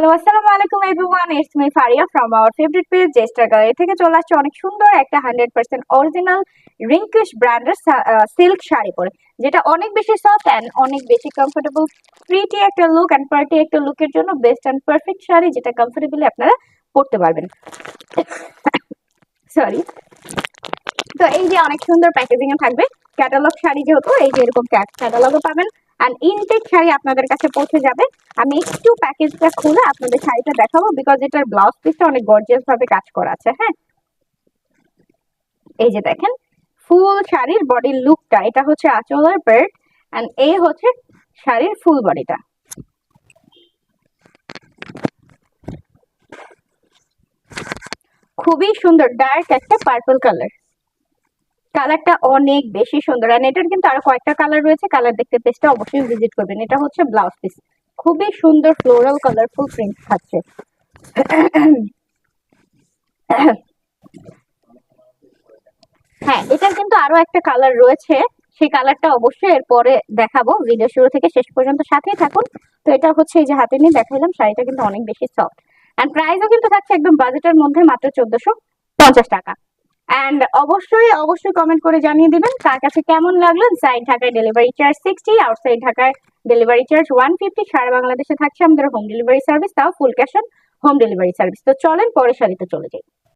Hello আসসালামু আলাইকুম everyone it's me Faria from our favourite page Jester Gallery থেকে চলে আসছে অনেক সুন্দর একটা হান্ড্রেড পার্সেন্ট অরিজিনাল রিঙ্কিশ ব্র্যান্ডের সিল্ক শাড়ি পরে, যেটা অনেক বেশি সফট অ্যান্ড অনেক বেশি কমফোর্টেবল প্রিটি একটা লুক অ্যান্ড পার্টি একটা লুকের জন্য বেস্ট অ্যান্ড পারফেক্ট শাড়ি, যেটা কমফোর্টেবলি আপনারা পরতে পারবেন। সরি তো এই যে অনেক সুন্দর প্যাকেজিং এ থাকবে ক্যাটালগ শাড়ি যেহেতু, এই যে এরকম ক্যাটালগও পাবেন। অ্যান্ড ইনটেক শাড়ি আপনাদের কাছে পৌঁছে যাবে। আমি একটু প্যাকেজটা খুলে আপনাদের শাড়িটা দেখাবো বিকজ এটার ব্লাউজ পিসটা অনেক গর্জিয়াস ভাবে কাজ করা আছে হ্যাঁ? এই যে দেখেন ফুল শাড়ির বডির লুকটা এটা হচ্ছে আঁচলের পেট অ্যান্ড এই হচ্ছে শাড়ির ফুল বডিটা খুবই সুন্দর ডার্ক একটা পার্পল কালার কালারটা অনেক বেশি সুন্দর। আর এটার কিন্তু আরও কয়েকটা কালার রয়েছে। কালার দেখতে পেজটা অবশ্যই ভিজিট করবেন। এটা হচ্ছে ব্লাউজ পিস খুবই সুন্দর ফ্লোরাল কালারফুল প্রিন্ট থাকছে। হ্যাঁ এটার কিন্তু আরও একটা কালার রয়েছে। সেই কালারটা অবশ্যই এরপরে দেখাবো। ভিডিও শুরু থেকে শেষ পর্যন্ত সাথেই থাকুন। তো এটা হচ্ছে এই যে হাতে নিয়ে দেখাইলাম, শাড়িটা কিন্তু অনেক বেশি সফট অ্যান্ড প্রাইসও কিন্তু থাকছে একদম বাজেটের মধ্যে মাত্র চোদ্দশো পঞ্চাশ টাকা। অ্যান্ড অবশ্যই অবশ্যই কমেন্ট করে জানিয়ে দিবেন কার কাছে কেমন লাগল সাইড ঢাকায় ডেলিভারি চার্জ সিক্সটি আউটসাইড ঢাকায় ডেলিভারি চার্জ ওয়ান ফিফটি সারা বাংলাদেশে থাকছে আমাদের হোম ডেলিভারি সার্ভিস তাও full cash on home delivery service তো চলেন পরে শাড়িতে চলে যাই।